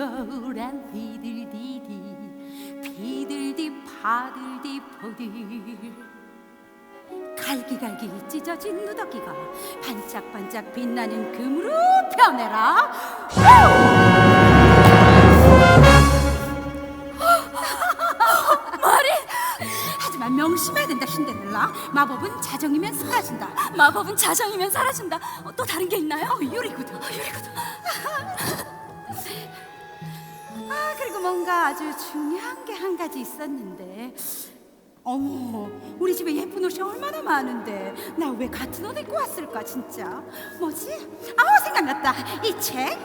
거울한 비들디디 비들디 바들디 보들 갈기갈기 찢어진 누더기가 반짝반짝 빛나는 금으로 변해라. 머리! 하지만 명심해야 된다 신데렐라. 마법은 자정이면 사라진다. 마법은 자정이면 사라진다. 어, 또 다른 게 있나요? 어, 유리구두 유리구두. 아 그리고 뭔가 아주 중요한 게 한 가지 있었는데. 어머 우리 집에 예쁜 옷이 얼마나 많은데. 나 왜 같은 옷 입고 왔을까 진짜. 뭐지? 아 생각났다. 이 책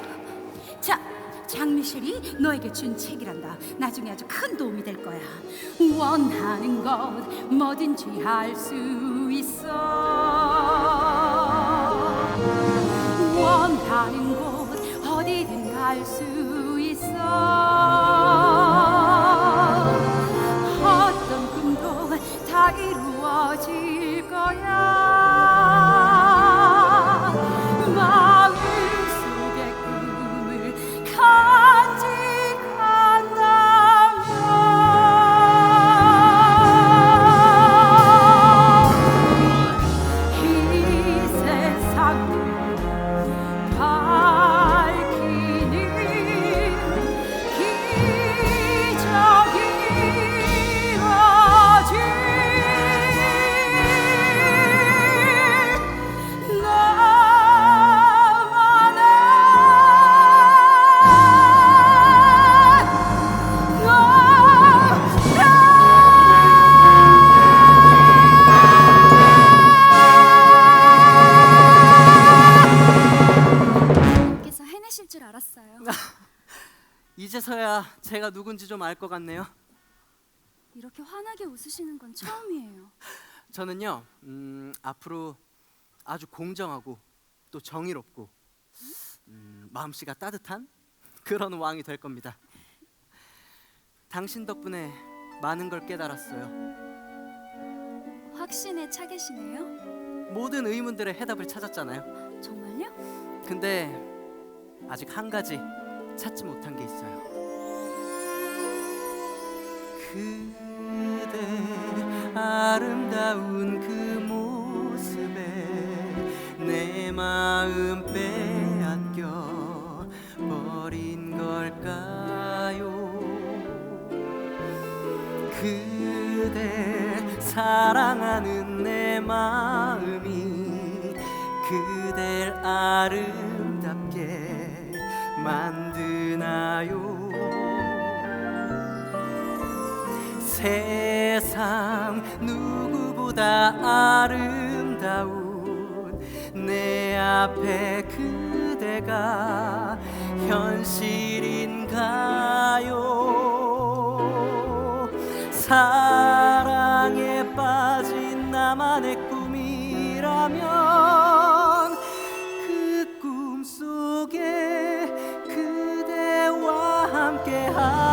자 장미셸이 너에게 준 책이란다. 나중에 아주 큰 도움이 될 거야. 원하는 것 뭐든지 할 수 있어 이제서야 제가 누군지 좀 알 것 같네요. 이렇게 환하게 웃으시는 건 처음이에요. 저는요 음, 앞으로 아주 공정하고 또 정의롭고 음, 마음씨가 따뜻한 그런 왕이 될 겁니다. 당신 덕분에 많은 걸 깨달았어요. 확신에 차 계시네요. 모든 의문들의 해답을 찾았잖아요. 정말요? 근데 아직 한 가지 찾지 못한 게 있어요. 그대 아름다운 그 모습에 내 마음 빼앗겨 버린 걸까요? 그대 사랑하는 내 마음이 그댈 아름답게 만드나요? 세상 누구보다 아름다운 내 앞에 그대가 현실인가요? 사랑에 빠진 나만의 꿈이라면 그 꿈속에 के हाथ